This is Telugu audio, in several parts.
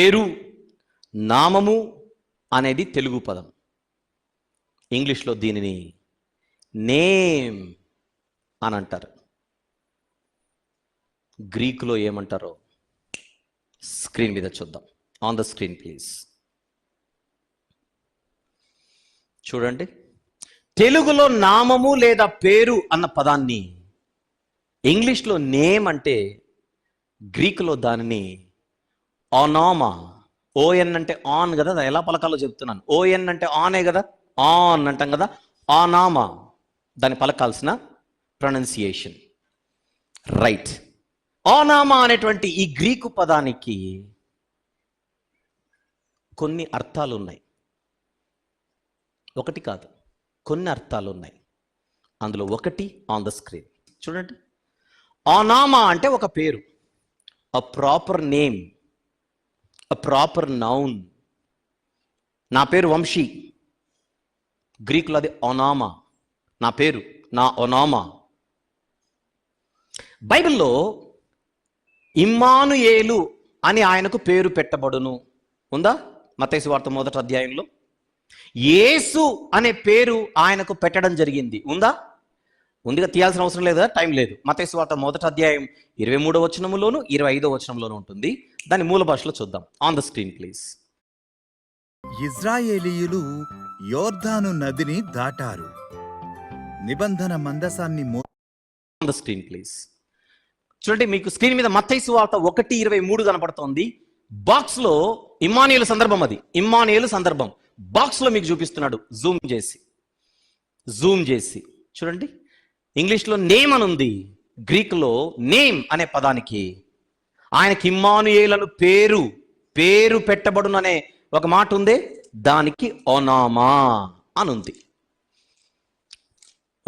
పేరు నామము అనేది తెలుగు పదం. ఇంగ్లీష్లో దీనిని నేమ్ అని అంటారు. గ్రీకులో ఏమంటారో స్క్రీన్ మీద చూద్దాం. ఆన్ ద స్క్రీన్ ప్లీజ్ చూడండి. తెలుగులో నామము లేదా పేరు అన్న పదాన్ని ఇంగ్లీష్లో నేమ్ అంటే గ్రీకులో దానిని ఆనామా. ఓఎన్ అంటే ఆన్ కదా ఎలా పలకాలో చెప్తున్నాను. ఓఎన్ అంటే ఆనే కదా ఆన్ అంటాం కదా ఆనామా. దాన్ని పలకాల్సిన ప్రొనౌన్సియేషన్. రైట్. ఆనామా అనేటువంటి ఈ గ్రీకు పదానికి కొన్ని అర్థాలు ఉన్నాయి. ఒకటి కాదు కొన్ని అర్థాలు ఉన్నాయి. అందులో ఒకటి ఆన్ ద స్క్రీన్ చూడండి. ఆనామా అంటే ఒక పేరు. అ proper name uh proper noun నా పేరు వంశీ. గ్రీకులో అది ఒనామా నా పేరు నా ఒనామా బైబిల్లో ఇమ్మానుయేలు అని ఆయనకు పేరు పెట్టబడును. ఉందా? మతేసు వార్త మొదటి అధ్యాయంలో. యేసు అనే పేరు ఆయనకు పెట్టడం జరిగింది. ఉందా? ఉందిగా తీయాల్సిన అవసరం లేదా? టైం లేదు. మతేసు వార్త మొదటి అధ్యాయం ఇరవై మూడో వచనములోను ఇరవై ఐదో వచనంలోను ఉంటుంది. దాని మూల భాషలో చూద్దాం. ఆన్ ద స్క్రీన్ ప్లీజ్ ఇజ్రాయేలీయులు యోర్ధాను నదిని దాటారు. నిబంధన మందసాన్ని ఆన్ ద స్క్రీన్ ప్లీజ్ చూడండి మీకు స్క్రీన్ మీద మత్తైసు వార్త ఒకటి ఇరవై మూడు కనపడుతోంది. బాక్స్లో ఇమ్మానియలు సందర్భం అది. ఇమ్మానియలు సందర్భం. బాక్స్లో మీకు చూపిస్తున్నాడు. జూమ్ చేసి. జూమ్ చేసి. చూడండి. ఇంగ్లీష్లో నేమ్ అని ఉంది గ్రీకులో నేమ్ అనే పదానికి. ఆయనకి ఇమ్మానుయేలను పేరు పేరు పెట్టబడును అనే ఒక మాట ఉందే దానికి ఒనామా అని ఉంది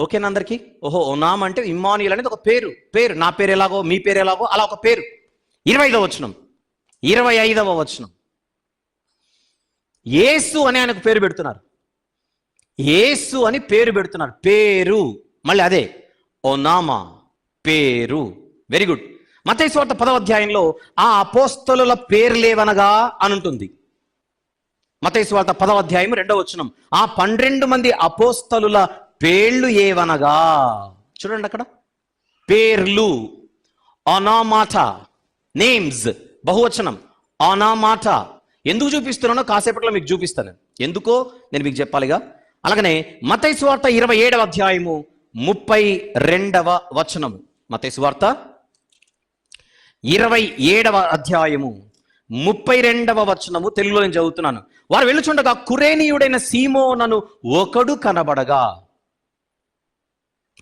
ఓకేనా అందరికి? ఓహో ఒనామా అంటే ఇమ్మానుయేల్ అనేది ఒక పేరు. పేరు నా పేరు ఎలాగో మీ పేరు ఎలాగో అలా ఒక పేరు. ఇరవై ఐదవ వచనం. ఇరవై ఐదవ వచనం. యేసు అని ఆయనకు పేరు పెడుతున్నారు. యేసు అని పేరు పెడుతున్నారు. పేరు. మళ్ళీ అదే. ఓనామా పేరు. వెరీ గుడ్ మతయి స్వార్థ పదవ అధ్యాయంలో ఆ అపోస్తలుల పేర్లేవనగా అని ఉంటుంది మతయి స్వార్థ పదవ అధ్యాయం రెండవ వచనం. ఆ పన్నెండు మంది అపోస్తలుల పేర్లు ఏవనగా? చూడండి అక్కడ. పేర్లు. అనామాట నేమ్స్ బహువచనం. అనామాట ఎందుకు చూపిస్తున్నానో కాసేపట్లో మీకు చూపిస్తాను. ఎందుకో? నేను మీకు చెప్పాలిగా. అలాగనే మతైస్వార్త ఇరవై ఏడవ అధ్యాయము ముప్పై రెండవ వచనము మతేసు వార్త. ఇరవై ఏడవ అధ్యాయము. ముప్పై రెండవ వచనము తెలుగులో నేను చదువుతున్నాను. వారు వెళ్ళుచుండగా కురేనీయుడైన సీమోనను ఒకడు కనబడగా.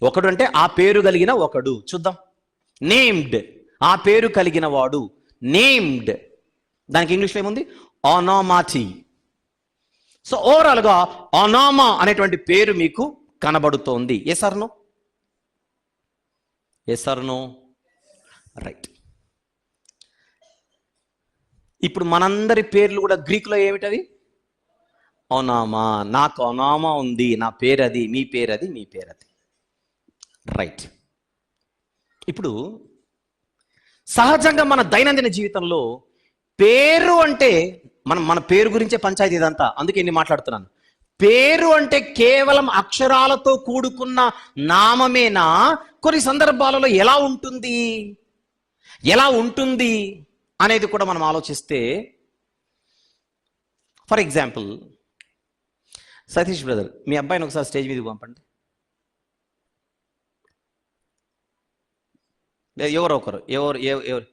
ఒకడు అంటే ఆ పేరు కలిగిన ఒకడు. చూద్దాం. నేమ్డ్. ఆ పేరు కలిగిన వాడు. నేమ్డ్. దానికి ఇంగ్లీష్లో ఏముంది? ఆనామాచి సో ఓవరాల్గా అనామా అనేటువంటి పేరు మీకు కనబడుతోంది. ఏ సర్నో? ఏ సర్నో? రైట్. ఇప్పుడు మనందరి పేర్లు కూడా గ్రీకులో ఏమిటవి? అవునామా నాకు అవునామా ఉంది. నా పేరు అది మీ పేరు అది మీ పేరు అది రైట్. ఇప్పుడు సహజంగా మన దైనందిన జీవితంలో పేరు అంటే మనం మన పేరు గురించే పంచాయతీ ఇదంతా. అందుకే ఇన్ని మాట్లాడుతున్నాను. పేరు అంటే కేవలం అక్షరాలతో కూడుకున్న నామమేనా? కొన్ని సందర్భాలలో ఎలా ఉంటుంది? ఎలా ఉంటుంది అనేది కూడా మనం ఆలోచిస్తే ఫర్ ఎగ్జాంపుల్ సతీష్ బ్రదర్ మీ అబ్బాయిని ఒకసారి స్టేజ్ మీదకి పంపండి. లే, ఎవరో ఒకరు ఎవరు ఎవరు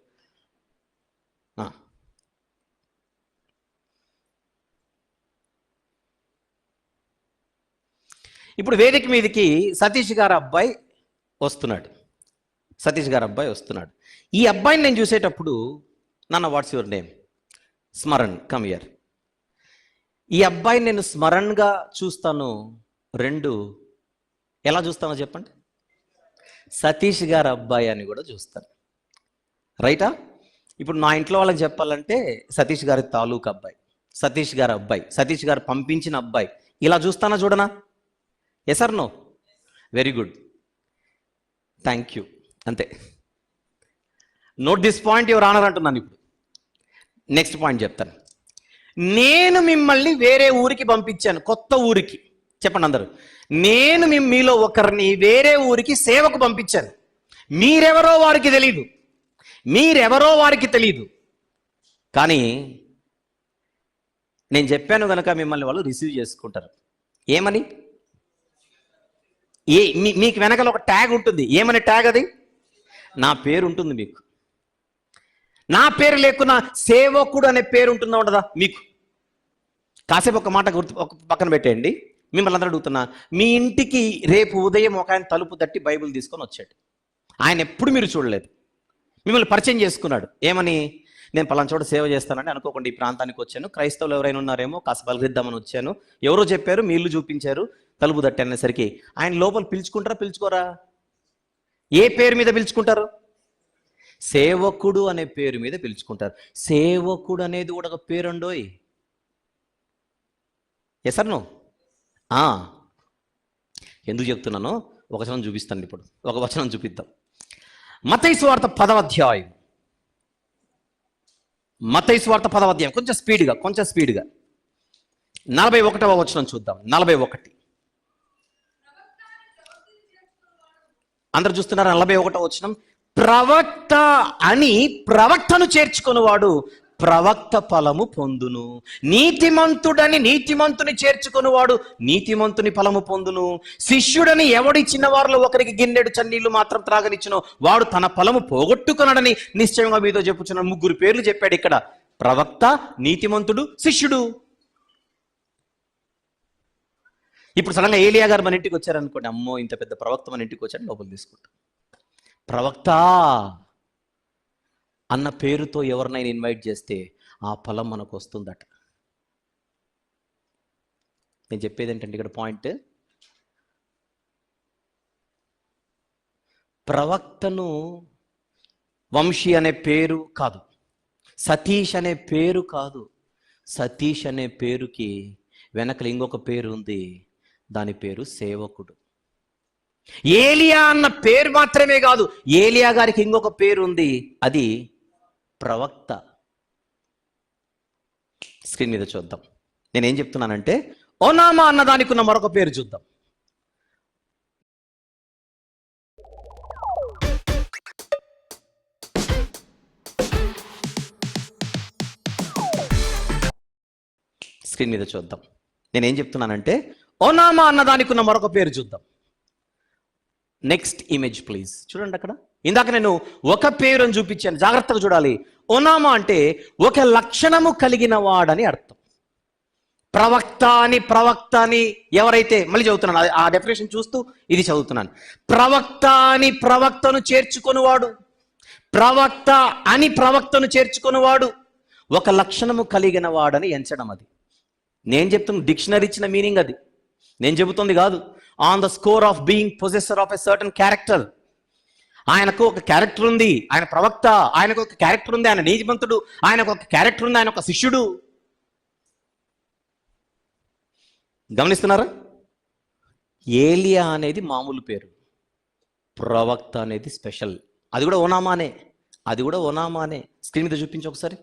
ఆ. ఇప్పుడు వేదిక మీదకి సతీష్ గారు అబ్బాయి వస్తున్నాడు. సతీష్ గారు అబ్బాయి వస్తున్నాడు. ఈ అబ్బాయిని నేను చూసేటప్పుడు నాన్న what's your name Smaran come here ఈ అబ్బాయిని నేను స్మరణ్గా చూస్తాను. రెండు ఎలా చూస్తానో చెప్పండి? సతీష్ గారు అబ్బాయి అని కూడా చూస్తాను. రైటా? ఇప్పుడు నా ఇంట్లో వాళ్ళకి చెప్పాలంటే సతీష్ గారి తాలూకు అబ్బాయి సతీష్ గారు అబ్బాయి సతీష్ గారు పంపించిన అబ్బాయి. ఇలా చూస్తానా చూడనా? Yes or no very good thank you అంతే. నోట్ దిస్ పాయింట్ ఎవరు ఆనర్ అంటున్నాను ఇప్పుడు. నెక్స్ట్ పాయింట్ చెప్తాను. నేను మిమ్మల్ని వేరే ఊరికి పంపించాను కొత్త ఊరికి. చెప్పండి అందరూ. నేను మీలో ఒకరిని వేరే ఊరికి సేవకు పంపించాను. మీరెవరో వారికి తెలియదు మీరెవరో వారికి తెలియదు కానీ నేను చెప్పాను కనుక మిమ్మల్ని వాళ్ళు రిసీవ్ చేసుకుంటారు. ఏమని? ఏ మీ- మీకు వెనకాల ఒక ట్యాగ్ ఉంటుంది. ఏమని ట్యాగ్ అది? నా పేరు ఉంటుంది మీకు. నా పేరు లేకున్నా సేవకుడు అనే పేరు ఉంటుందా ఉండదా మీకు? కాసేపు ఒక మాట గుర్తు ఒక పక్కన పెట్టేయండి. మిమ్మల్ని అందరూ అడుగుతున్నా మీ ఇంటికి రేపు ఉదయం ఒక ఆయన తలుపు తట్టి బైబిల్ తీసుకొని వచ్చాడు. ఆయన ఎప్పుడు మీరు చూడలేదు. మిమ్మల్ని పరిచయం చేసుకున్నాడు. ఏమని? నేను పలానా చోట సేవ చేస్తానని అనుకోకుండా ఈ ప్రాంతానికి వచ్చాను. క్రైస్తవులు ఎవరైనా ఉన్నారేమో కాస్త బలరిద్దామని వచ్చాను. ఎవరో చెప్పారు మీ ఇల్లు చూపించారు తలుపు తట్టి అనేసరికి ఆయన లోపల పిలుచుకుంటారా పిలుచుకోరా? ఏ పేరు మీద పిలుచుకుంటారు? సేవకుడు అనే పేరు మీద పిలుచుకుంటారు. సేవకుడు అనేది కూడా ఒక పేరుండోయ్. ఎసర్ను ఎందుకు చెప్తున్నానో? ఒక వచనం చూపిస్తాను ఇప్పుడు. ఒక వచనం చూపిద్దాం. మతై వార్త పదవ అధ్యాయం. మతై వార్త పదవ అధ్యాయం. కొంచెం స్పీడ్గా కొంచెం స్పీడ్గా. నలభై ఒకటవ వచనం చూద్దాం. నలభై ఒకటి. అందరు చూస్తున్నారా నలభై ఒకటో వచనం? ప్రవక్త అని ప్రవక్తను చేర్చుకున్నవాడు ప్రవక్త ఫలము పొందును. నీతిమంతుడని నీతిమంతుని చేర్చుకునివాడు నీతిమంతుని ఫలము పొందును. శిష్యుడని ఎవడిచ్చిన వారిలో ఒకరికి గిన్నెడు చన్నీళ్ళు మాత్రం త్రాగనిచ్చును వాడు తన ఫలము పోగొట్టుకున్నాడని నిశ్చయంగా మీతో చెప్పుచున్న ముగ్గురు పేర్లు చెప్పాడు ఇక్కడ. ప్రవక్త నీతిమంతుడు శిష్యుడు. ఇప్పుడు సడన్గా ఏలియా గారు మన ఇంటికి వచ్చారనుకోండి. అమ్మో ఇంత పెద్ద ప్రవక్త మన ఇంటికి వచ్చాడు లోపల తీసుకుంటాం. ప్రవక్త! అన్న పేరుతో ఎవరినైనా ఇన్వైట్ చేస్తే ఆ ఫలం మనకు వస్తుందట. నేను చెప్పేది ఏంటంటే ఇక్కడ పాయింట్ ప్రవక్తను వంశీ అనే పేరు కాదు. సతీష్ అనే పేరు కాదు. సతీష్ అనే పేరుకి వెనకలు ఇంకొక పేరు ఉంది. దాని పేరు సేవకుడు. ఏలియా అన్న పేరు మాత్రమే కాదు ఏలియా గారికి ఇంకొక పేరు ఉంది. అది ప్రవక్త. స్క్రీన్ మీద చూద్దాం. నేనేం చెప్తున్నానంటే ఓనామా అన్నదానికి ఉన్న మరొక పేరు చూద్దాం. స్క్రీన్ మీద చూద్దాం. నేనేం చెప్తున్నానంటే ఓనామా అన్నదానికి ఉన్న మరొక పేరు చూద్దాం. Next image please. చూడండి అక్కడ. ఇందాక నేను ఒక పేరు అని చూపించాను. జాగ్రత్తగా చూడాలి. ఓనామా అంటే ఒక లక్షణము కలిగిన వాడని అర్థం. ప్రవక్త అని ప్రవక్త అని ఎవరైతే మళ్ళీ చదువుతున్నాను. ఆ డెఫినేషన్ చూస్తూ ఇది చదువుతున్నాను. ప్రవక్త అని ప్రవక్తను చేర్చుకొనివాడు. ప్రవక్త అని ప్రవక్తను చేర్చుకొనివాడు. ఒక లక్షణము కలిగిన వాడని ఎంచడం అది. నేను చెప్తున్న డిక్షనరీ ఇచ్చిన మీనింగ్ అది. నేను చెబుతుంది కాదు. On the score of being possessor of a certain character ఆయనకు ఒక క్యారెక్టర్ ఉంది ఆయన ప్రవక్త ఆయనకు ఒక క్యారెక్టర్ ఉంది ఆయన నీతిమంతుడు ఆయనకు ఒక క్యారెక్టర్ ఉంది ఆయన ఒక శిష్యుడు. గమనిస్తున్నారా? ఏలియా అనేది మామూలు పేరు ప్రవక్త అనేది స్పెషల్. అది కూడా ఓనామానే అది కూడా ఓనామానే. స్క్రీన్ మీద చూపించు ఒకసారి.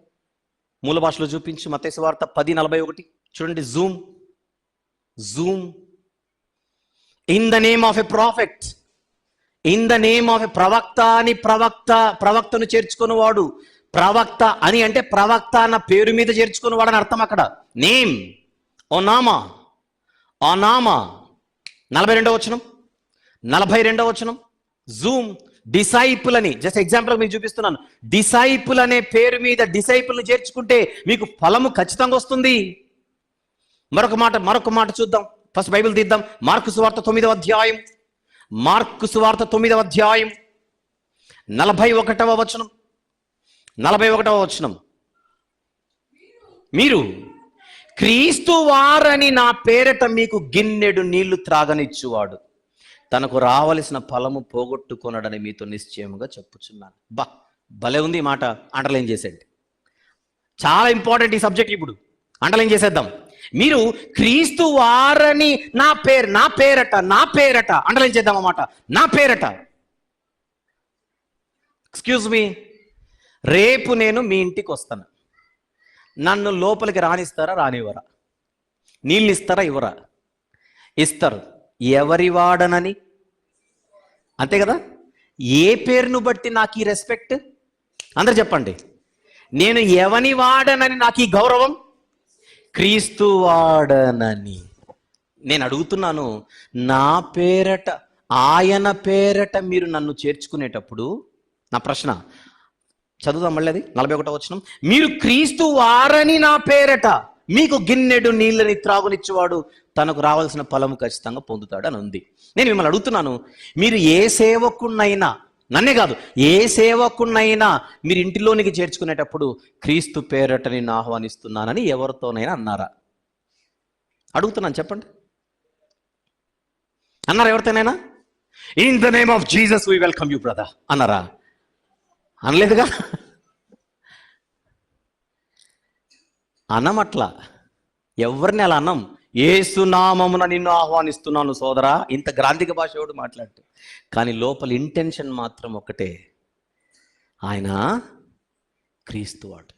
మూల భాషలో చూపించు మతేసు వార్త పది నలభై ఒకటి. చూడండి zoom. Zoom. In the name of a prophet in the name of ప్రవక్త అని ప్రవక్త ప్రవక్తను చేర్చుకున్నవాడు ప్రవక్త అని అంటే ప్రవక్త అన్న పేరు మీద చేర్చుకున్నవాడు అని అర్థం అక్కడ నేమ్ ఓ నామా ఆ నామా నలభై రెండవ వచనం నలభై రెండవ వచనం జూమ్ డిసైపుల్ అని జస్ట్ ఎగ్జాంపుల్ మీకు చూపిస్తున్నాను. డిసైపుల్ అనే పేరు మీద డిసైపుల్ని చేర్చుకుంటే మీకు ఫలము ఖచ్చితంగా వస్తుంది మరొక మాట మరొక మాట చూద్దాం. ఫస్ట్ బైబిల్ తీద్దాం. మార్కు సువార్త తొమ్మిదవ అధ్యాయం. మార్కు సువార్త తొమ్మిదవ అధ్యాయం నలభై ఒకటవ వచనం. నలభై ఒకటవ వచనం. మీరు క్రీస్తు వారని నా పేరట మీకు గిన్నెడు నీళ్ళు త్రాగనిచ్చువాడు. తనకు రావలసిన ఫలము పోగొట్టుకొనడని మీతో నిశ్చయముగా చెప్పుచున్నాను. బా భలే ఉంది ఈ మాట. అండర్లైన్ చేసేయండి. చాలా ఇంపార్టెంట్ ఈ సబ్జెక్ట్ ఇప్పుడు. అండర్లైన్ చేసేద్దాం. మీరు క్రీస్తు వారని నా పేరు నా పేరట నా పేరట అండర్లైన్ చేద్దాం అన్నమాట. నా పేరట. ఎక్స్క్యూజ్ మీ రేపు నేను మీ ఇంటికి వస్తాను. నన్ను లోపలికి రానిస్తారా రానివ్వరా? నీళ్ళు ఇస్తారా ఇవ్వరా? ఇస్తారు. ఎవరి వాడనని? అంతే కదా? ఏ పేరును బట్టి నాకు ఈ రెస్పెక్ట్ అందరు చెప్పండి. నేను ఎవని వాడనని నాకు ఈ గౌరవం? క్రీస్తు వాడనని. నేను అడుగుతున్నాను నా పేరట ఆయన పేరట మీరు నన్ను చేర్చుకునేటప్పుడు నా ప్రశ్న చదువుదాం మళ్ళీ అది నలభై ఒకటో వచ్చిన మీరు క్రీస్తు వారని నా పేరట మీకు గిన్నెడు నీళ్ళని త్రాగునిచ్చేవాడు తనకు రావాల్సిన ఫలము ఖచ్చితంగా పొందుతాడు అని ఉంది. నేను మిమ్మల్ని అడుగుతున్నాను మీరు ఏ సేవకున్నైనా నన్నే కాదు ఏ సేవకున్నైనా మీరు ఇంటిలోనికి చేర్చుకునేటప్పుడు క్రీస్తు పేరట నేను ఆహ్వానిస్తున్నానని ఎవరితోనైనా అన్నారా? అడుగుతున్నాను చెప్పండి. అన్నారా ఎవరితోనైనా? In the name of Jesus we welcome you brother అన్నారా? అనలేదుగా? అనమట్లా ఎవరిని అలా అన్నం? ఏసునామమున నిన్ను ఆహ్వానిస్తున్నాను సోదరా. ఇంత గ్రాంధిక భాష ఎవడు మాట్లాడు కానీ లోపల ఇంటెన్షన్ మాత్రం ఒకటే. ఆయన క్రీస్తువాడు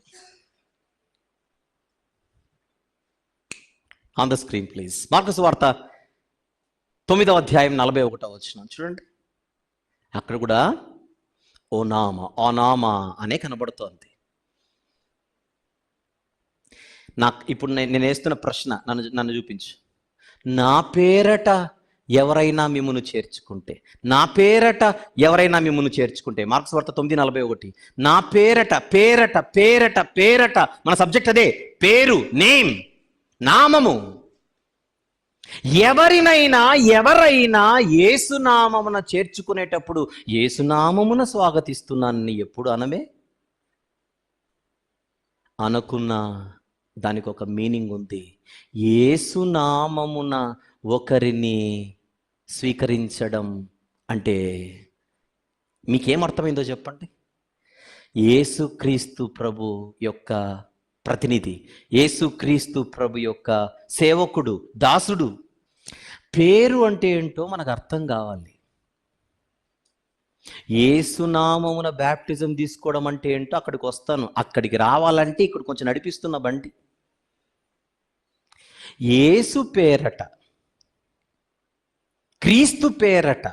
ఆన్ ద స్క్రీన్ ప్లీజ్ మార్కస్ వార్త తొమ్మిదవ అధ్యాయం నలభై ఒకటో వచ్చిన చూడండి. అక్కడ కూడా ఓ నామ ఓ నామ అనే కనబడుతోంది. నాకు ఇప్పుడు నేను నేను వేస్తున్న ప్రశ్న నన్ను నన్ను చూపించు. నా పేరట ఎవరైనా మిమ్మల్ని చేర్చుకుంటే నా పేరట ఎవరైనా మిమ్మల్ని చేర్చుకుంటే మార్క్స్ వార్త తొమ్మిది నలభై ఒకటి నా పేరట పేరట పేరట పేరట మన సబ్జెక్ట్ అదే పేరు నేమ్ నామము. ఎవరినైనా ఎవరైనా ఏసునామమున చేర్చుకునేటప్పుడు ఏసునామమున స్వాగతిస్తున్నానని ఎప్పుడు అనమే అనుకున్నా. దానికి ఒక మీనింగ్ ఉంది. ఏసునామమున ఒకరిని స్వీకరించడం అంటే మీకేం అర్థమైందో చెప్పండి? ఏసుక్రీస్తు ప్రభు యొక్క ప్రతినిధి ఏసుక్రీస్తు ప్రభు యొక్క సేవకుడు దాసుడు. పేరు అంటే ఏంటో మనకు అర్థం కావాలి. ఏసునామమున బ్యాప్టిజం తీసుకోవడం అంటే ఏంటో అక్కడికి వస్తాను. అక్కడికి రావాలంటే ఇక్కడ కొంచెం నడిపిస్తున్న బండి. ఏసు పేరట క్రీస్తు పేరట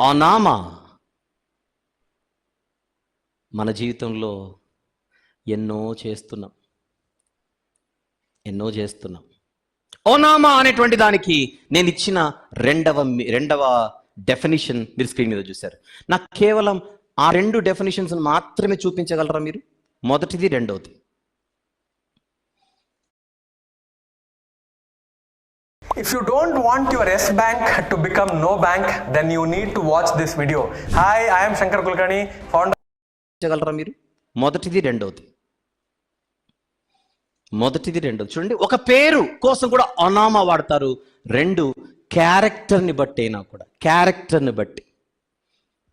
ఆ నామ మన జీవితంలో ఎన్నో చేస్తున్నాం. ఎన్నో చేస్తున్నాం. ఓనామా అనేటువంటి దానికి నేను ఇచ్చిన రెండవ రెండవ డెఫినిషన్ మీరు స్క్రీన్ మీద చూశారు. నాకు కేవలం ఆ రెండు డెఫినిషన్స్ మాత్రమే చూపించగలరా మీరు? మొదటిది రెండవది. If you don't want your S bank to become no bank, then you need to watch this video. Hi, I am Shankar Kulkarni, founder. చూపించగలరా మీరు? మొదటిది రెండవది మొదటిది రెండవది చూడండి ఒక పేరు కోసం కూడా అనామా వాడతారు. రెండు క్యారెక్టర్ని బట్టి అయినా కూడా క్యారెక్టర్ని బట్టి.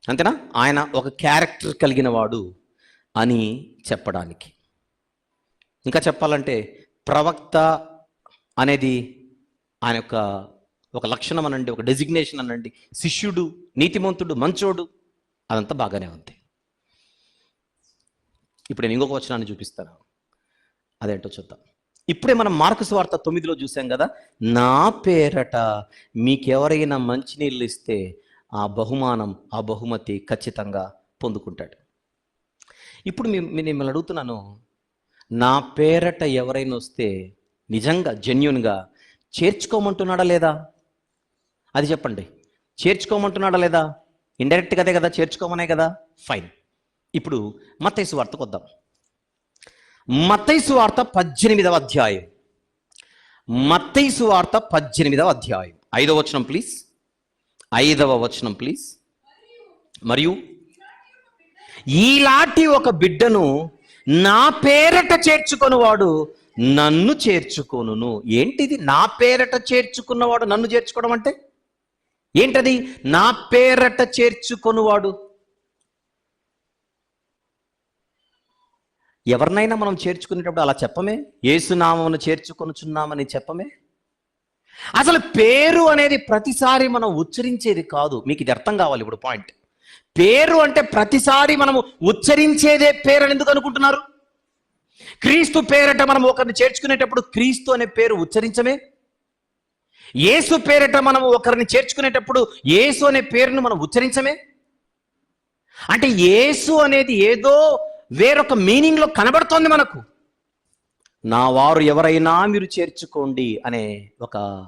అంతేనా? ఆయన ఒక క్యారెక్టర్ కలిగిన వాడు అని చెప్పడానికి. ఇంకా చెప్పాలంటే ప్రవక్త అనేది ఆయన యొక్క ఒక లక్షణం అనండి ఒక డెసిగ్నేషన్ అనండి. శిష్యుడు నీతిమంతుడు మంచోడు అదంతా బాగానే ఉంది. ఇప్పుడు నేను ఇంకొక వచనాన్ని చూపిస్తాను. అదేంటో చూద్దాం. ఇప్పుడే మనం మార్కు వార్త తొమ్మిదిలో చూసాం కదా? నా పేరట మీకెవరైనా మంచినీళ్ళు ఇస్తే ఆ బహుమానం ఆ బహుమతి ఖచ్చితంగా పొందుకుంటాడు. ఇప్పుడు మేము మిమ్మల్ని అడుగుతున్నాను నా పేరట ఎవరైనా వస్తే నిజంగా జెన్యున్గా చేర్చుకోమంటున్నాడా లేదా? అది చెప్పండి. చేర్చుకోమంటున్నాడా లేదా? ఇండైరెక్ట్ కదే కదా చేర్చుకోమనే కదా? ఫైన్ ఇప్పుడు మత్తైసు వార్తకు వద్దాం మత్తైసు వార్త పద్దెనిమిదవ అధ్యాయం. మత్తైసు వార్త పద్దెనిమిదవ అధ్యాయం. ఐదవ వచనం ప్లీజ్ ఐదవ వచనం ప్లీజ్ మరియు ఈలాంటి ఒక బిడ్డను నా పేరట చేర్చుకొనువాడు నన్ను చేర్చుకొనును. ఏంటిది? నా పేరట చేర్చుకున్నవాడు నన్ను చేర్చుకోవడం అంటే? ఏంటది? నా పేరట చేర్చుకొనువాడు. ఎవరినైనా మనం చేర్చుకునేటప్పుడు అలా చెప్పమే? ఏసునామమును చేర్చుకొనుచున్నామని చెప్పమే? అసలు పేరు అనేది ప్రతిసారి మనం ఉచ్చరించేది కాదు. మీకు ఇది అర్థం కావాలి ఇప్పుడు పాయింట్. పేరు అంటే ప్రతిసారి మనము ఉచ్చరించేదే పేరు అని ఎందుకు అనుకుంటున్నారు? క్రీస్తు పేరట మనం ఒకరిని చేర్చుకునేటప్పుడు క్రీస్తు అనే పేరు ఉచ్చరించమే. యేసు పేరట మనం ఒకరిని చేర్చుకునేటప్పుడు యేసు అనే పేరును మనం ఉచ్చరించమే. అంటే యేసు అనేది ఏదో వేరొక మీనింగ్లో కనబడుతోంది మనకు. నా వారు ఎవరైనా మీరు చేర్చుకోండి అనే ఒక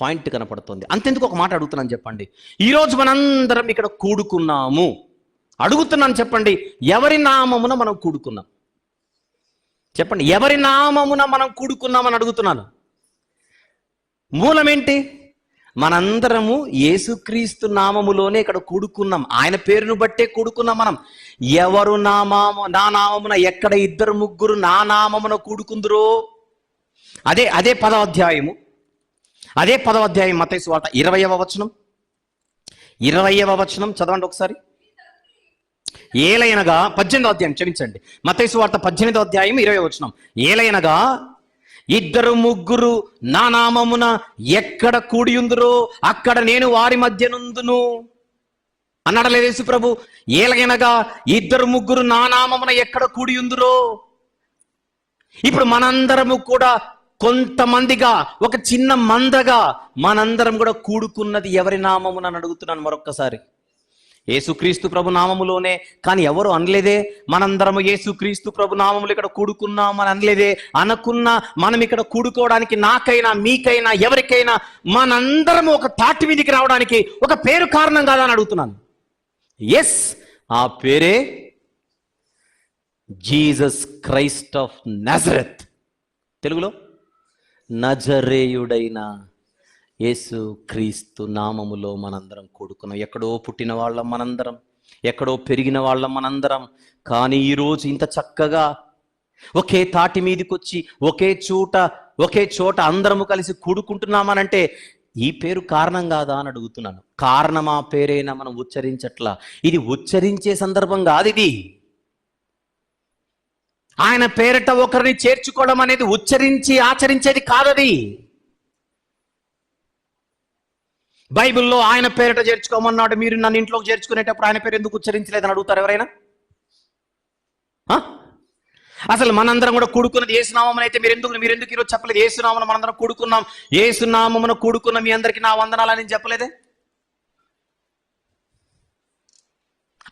పాయింట్ కనపడుతుంది. అంతెందుకు ఒక మాట అడుగుతున్నాను చెప్పండి. ఈరోజు మనందరం ఇక్కడ కూడుకున్నాము. అడుగుతున్నాను చెప్పండి ఎవరి నామమున మనం కూడుకున్నాం? చెప్పండి ఎవరి నామమున మనం కూడుకున్నామని అడుగుతున్నాను? మూలమేంటి? మనందరము యేసుక్రీస్తు నామములోనే ఇక్కడ కూడుకున్నాం. ఆయన పేరును బట్టే కూడుకున్నాం మనం. ఎవరు నామాము నా నామమున ఎక్కడ ఇద్దరు ముగ్గురు నా నామమున కూడుకుందురో? అదే అదే పదవాధ్యాయము. అదే పదవ అధ్యాయం వాట ఇరవయవ వచనం. ఇరవయవ వచనం చదవండి ఒకసారి. ఏలయనగా పద్దెనిమిదో అధ్యాయం క్షమించండి. మతేసు వార్త పద్దెనిమిదో అధ్యాయం ఇరవై వచ్చినాం ఏలైనగా ఇద్దరు ముగ్గురు నా నామమున ఎక్కడ కూడియుందురో అక్కడ నేను వారి మధ్యనుందును అన్నాడలేదు యేసు ప్రభు ఏలయనగా ఇద్దరు ముగ్గురు నా నామమున ఎక్కడ కూడియుందురో. ఇప్పుడు మనందరము కూడా కొంతమందిగా ఒక చిన్న మందగా మనందరం కూడా కూడుకున్నది ఎవరి నామమున అని అడుగుతున్నాను మరొక్కసారి. ఏసుక్రీస్తు ప్రభు నామములోనే. కానీ ఎవరు అనలేదే? మనందరము ఏసుక్రీస్తు ప్రభు నామములు ఇక్కడ కూడుకున్నామని అనలేదే? అనుకున్న మనం ఇక్కడ కూడుకోవడానికి నాకైనా మీకైనా ఎవరికైనా మనందరము ఒక తాటి మీదికి రావడానికి ఒక పేరు కారణం కాదని అని అడుగుతున్నాను. ఎస్ ఆ పేరే జీసస్ క్రైస్ట్ ఆఫ్ నజరత్. తెలుగులో? నజరేయుడైన యేసు క్రీస్తు నామములో మనందరం కూడుకున్నాం. ఎక్కడో పుట్టిన వాళ్ళం మనందరం ఎక్కడో పెరిగిన వాళ్ళం మనందరం. కానీ ఈరోజు ఇంత చక్కగా ఒకే తాటి మీదకి వచ్చి ఒకే చోట ఒకే చోట అందరము కలిసి కూడుకుంటున్నామనంటే ఈ పేరు కారణం కాదా అని అడుగుతున్నాను. కారణం ఆ పేరైనా మనం ఉచ్చరించట్లా? ఇది ఉచ్చరించే సందర్భం కాదు ఇది. ఆయన పేరిట ఒకరిని చేర్చుకోవడం అనేది ఉచ్చరించి ఆచరించేది కాదది. బైబిల్లో ఆయన పేరిట చేర్చుకోమన్నాడు. మీరు నన్ను ఇంట్లోకి చేర్చుకునేటప్పుడు ఆయన పేరు ఎందుకు ఉచ్చరించలేదని అడుగుతారు ఎవరైనా? ఆ? అసలు మనందరం కూడా కూడుకున్నది ఏసునామని అయితే మీరు ఎందుకు మీరు ఎందుకు ఈరోజు చెప్పలేదు? ఏసునామను మనందరం కూడుకున్నాం. ఏసునామమును కూడుకున్న మీ అందరికి నా వందనాలని చెప్పలేదే?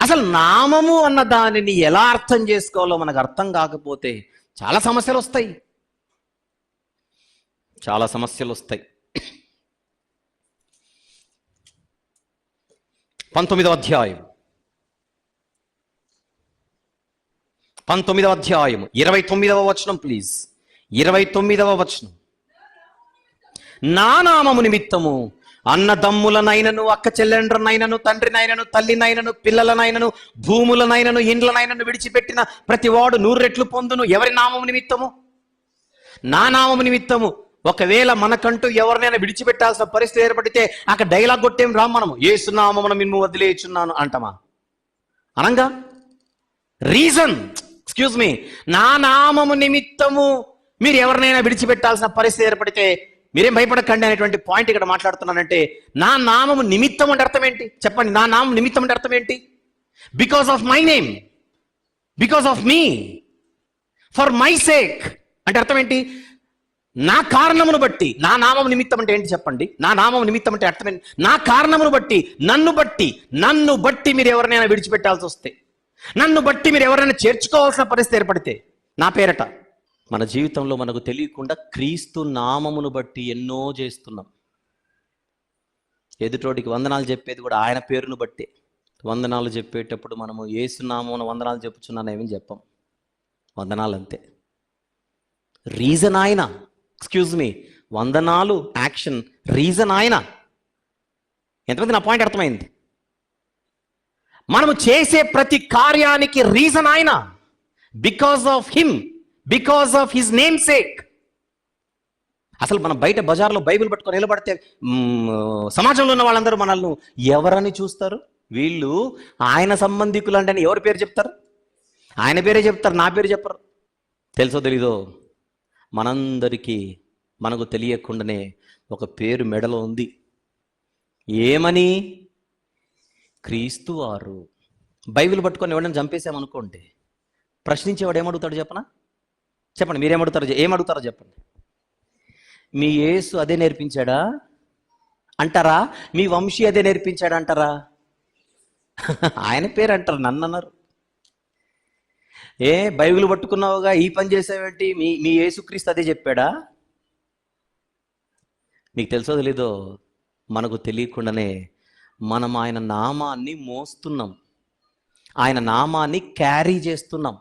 అసలు నామము అన్న దానిని ఎలా అర్థం చేసుకోవాలో మనకు అర్థం కాకపోతే చాలా సమస్యలు వస్తాయి. చాలా సమస్యలు వస్తాయి. పంతొమ్మిదవ అధ్యాయం. పంతొమ్మిదవ అధ్యాయం ఇరవై తొమ్మిదవ వచనం ప్లీజ్ ఇరవై తొమ్మిదవ వచనం. నా నామము నిమిత్తము అన్నదమ్ములనైనను అక్క చెల్లెండ్రనైనను తండ్రినైనను తల్లినైనను పిల్లలనైనను భూములనైనను ఇండ్లనైనను విడిచిపెట్టిన ప్రతి వాడు నూరు రెట్లు పొందును. ఎవరి నామము నిమిత్తము? నా నామము నిమిత్తము. ఒకవేళ మనకంటూ ఎవరినైనా విడిచిపెట్టాల్సిన పరిస్థితి ఏర్పడితే అక్కడ డైలాగ్ కొట్టేం రా మనము. ఏసునామమున మిమ్ము వదిలేచున్నాను అంటమా? అనంగా? రీజన్ ఎక్స్క్యూజ్ మీ నా నామము నిమిత్తము మీరు ఎవరినైనా విడిచిపెట్టాల్సిన పరిస్థితి ఏర్పడితే మీరేం భయపడకండి అనేటువంటి పాయింట్ ఇక్కడ మాట్లాడుతున్నానంటే నా నామము నిమిత్తం అంటే అర్థం ఏంటి? చెప్పండి నా నామం నిమిత్తం అంటే అర్థం ఏంటి? Because of my name because of me for my sake అంటే అర్థం ఏంటి? నా కారణమును బట్టి నా నామం నిమిత్తం అంటే ఏంటి చెప్పండి? నా నామం నిమిత్తం అంటే అర్థం నా కారణమును బట్టి నన్ను బట్టి నన్ను బట్టి మీరు ఎవరినైనా విడిచిపెట్టాల్సి వస్తే నన్ను బట్టి మీరు ఎవరైనా చేర్చుకోవాల్సిన పరిస్థితి ఏర్పడితే నా పేరట మన జీవితంలో మనకు తెలియకుండా క్రీస్తు నామమును బట్టి ఎన్నో చేస్తున్నాం. ఎదుటోటికి వందనాలు చెప్పేది కూడా ఆయన పేరును బట్టే. వందనాలు చెప్పేటప్పుడు మనము ఏసునామమున వందనాలు చెప్పుచున్నానేమని చెప్పం. వందనాలు అంతే రీజన్ ఆయన. ఎక్స్క్యూజ్ మీ వందనాలు యాక్షన్ రీజన్ ఆయన. ఎంతమంది నా పాయింట్ అర్థమైంది? మనము చేసే ప్రతి కార్యానికి రీజన్ ఆయన. Because of him because of his name sake అసలు మనం బయట బజార్లో బైబిల్ పట్టుకొని నిలబడితే సమాజంలో ఉన్న వాళ్ళందరూ మనల్ని ఎవరని చూస్తారు? వీళ్ళు ఆయన సంబంధికులు అంటే ఎవరి పేరు చెప్తారు? ఆయన పేరే చెప్తారు నా పేరు చెప్పరు. తెలుసో తెలీదో? మనందరికీ మనకు తెలియకుండానే ఒక పేరు మెడలో ఉంది. ఏమని? క్రీస్తు వారు. బైబిల్ పట్టుకొని ఎవడైనా చంపేసామనుకోండి ప్రశ్నించేవాడు ఏమడుగుతాడు చెప్పనా? చెప్పండి మీరేమడుగుతారో ఏమడుగుతారో చెప్పండి. మీ యేసు అదే నేర్పించాడా? అంటారా? మీ వంశీ అదే నేర్పించాడా అంటారా ఆయన పేరు అంటారు నన్ను అన్నారు ఏ బైబిల్ పట్టుకున్నావుగా ఈ పని చేసావేంటి? మీ మీ యేసుక్రీస్తు అదే చెప్పాడా? మీకు తెలుసో తెలీదో? మనకు తెలియకుండానే మనం ఆయన నామాన్ని మోస్తున్నాం. ఆయన నామాన్ని క్యారీ చేస్తున్నాం.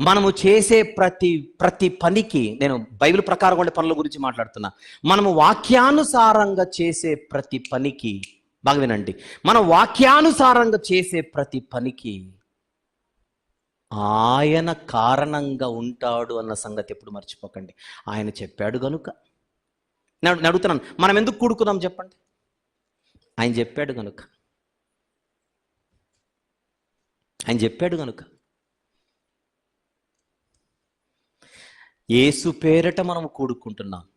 మనము చేసే ప్రతి ప్రతి పనికి నేను బైబిల్ ప్రకారం ఉండే పనుల గురించి మాట్లాడుతున్నా. మనము వాక్యానుసారంగా చేసే ప్రతి పనికి బాగా వినండి. మనం వాక్యానుసారంగా చేసే ప్రతి పనికి ఆయన కారణంగా ఉంటాడు అన్న సంగతి ఎప్పుడు మర్చిపోకండి. ఆయన చెప్పాడు కనుక నేను అడుగుతున్నాను. మనం ఎందుకు కూడుకున్నాం చెప్పండి. ఆయన చెప్పాడు కనుక ఆయన చెప్పాడు కనుక ఏసు పేరట మనం కూడుకుంటున్నాం.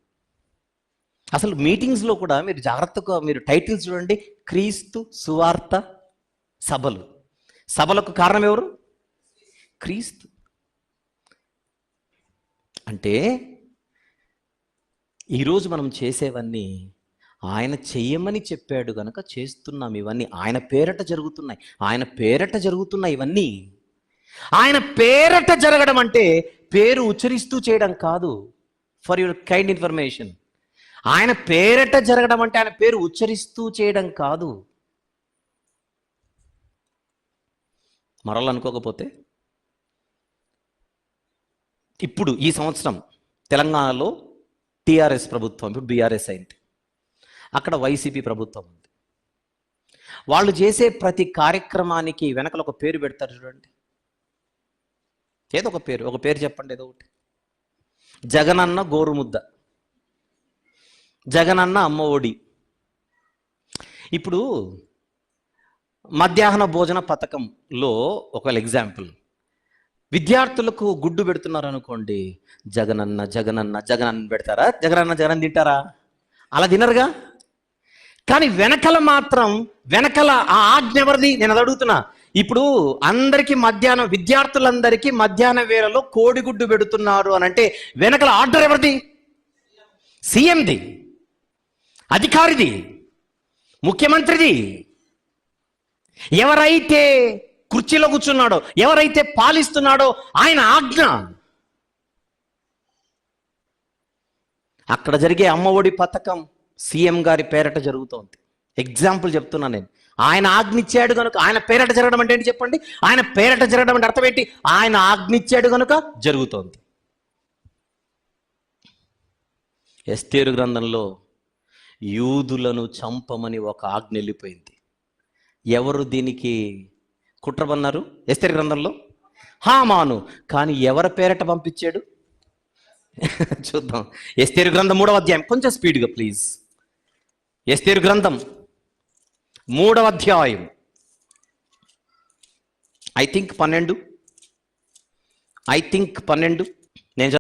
అసలు మీటింగ్స్లో కూడా మీరు జాగ్రత్తగా మీరు టైటిల్స్ చూడండి. క్రీస్తు సువార్త సభలు. సభలకు కారణం ఎవరు? క్రీస్తు. అంటే ఈరోజు మనం చేసేవన్నీ ఆయన చెయ్యమని చెప్పాడు కనుక చేస్తున్నాం ఇవన్నీ. ఆయన పేరట జరుగుతున్నాయి. ఆయన పేరట జరుగుతున్నాయి ఇవన్నీ. ఆయన పేరట జరగడం అంటే పేరు ఉచ్చరిస్తూ చేయడం కాదు. ఫర్ యువర్ కైండ్ ఇన్ఫర్మేషన్ ఆయన పేరట జరగడం అంటే ఆయన పేరు ఉచ్చరిస్తూ చేయడం కాదు. మరలనుకోకపోతే ఇప్పుడు ఈ సంవత్సరం తెలంగాణలో టీఆర్ఎస్ ప్రభుత్వం ఇప్పుడు బీఆర్ఎస్ అయింది. అక్కడ వైసీపీ ప్రభుత్వం ఉంది. వాళ్ళు చేసే ప్రతి కార్యక్రమానికి వెనకల ఒక పేరు పెడతారు చూడండి. ఏదో ఒక పేరు ఒక పేరు చెప్పండి ఏదో ఒకటి. జగనన్న గోరుముద్ద. జగనన్న అమ్మ ఒడి. ఇప్పుడు మధ్యాహ్న భోజన పథకంలో ఒకవేళ ఎగ్జాంపుల్ విద్యార్థులకు గుడ్డు పెడుతున్నారు అనుకోండి జగనన్న జగనన్న జగనన్న పెడతారా? జగనన్న జగన్ తింటారా? అలా తినరుగా? కానీ వెనకల మాత్రం వెనకల ఆ ఆజ్ఞ ఎవరిది? నేను అది అడుగుతున్నా. ఇప్పుడు అందరికీ మధ్యాహ్నం విద్యార్థులందరికీ మధ్యాహ్న వేళలో కోడిగుడ్డు పెడుతున్నారు అని అంటే వెనకల ఆర్డర్ ఎవరిది? సీఎంది. అధికారిది. ముఖ్యమంత్రిది. ఎవరైతే కుర్చీలో కూర్చున్నాడో ఎవరైతే పాలిస్తున్నాడో ఆయన ఆజ్ఞ. అక్కడ జరిగే అమ్మఒడి పథకం సీఎం గారి పేరట జరుగుతోంది. ఎగ్జాంపుల్ చెప్తున్నా నేను. ఆయన ఆజ్ఞిచ్చాడు కనుక ఆయన పేరట జరగడం అంటే ఏంటి చెప్పండి? ఆయన పేరట జరగడం అంటే అర్థం ఏంటి? ఆయన ఆజ్ఞిచ్చాడు కనుక జరుగుతోంది. ఎస్తేరు గ్రంథంలో యూదులను చంపమని ఒక ఆజ్ఞ వెళ్ళిపోయింది. ఎవరు దీనికి కుట్రబన్నారు ఎస్తరి గ్రంథంలో? హామాను. కానీ ఎవరి పేరట పంపించాడు? చూద్దాం. ఎస్తేరు గ్రంథం మూడవ అధ్యాయం. కొంచెం స్పీడ్గా ప్లీజ్. ఎస్తేరు గ్రంథం మూడవ అధ్యాయం. ఐ థింక్ పన్నెండు. ఐ థింక్ పన్నెండు.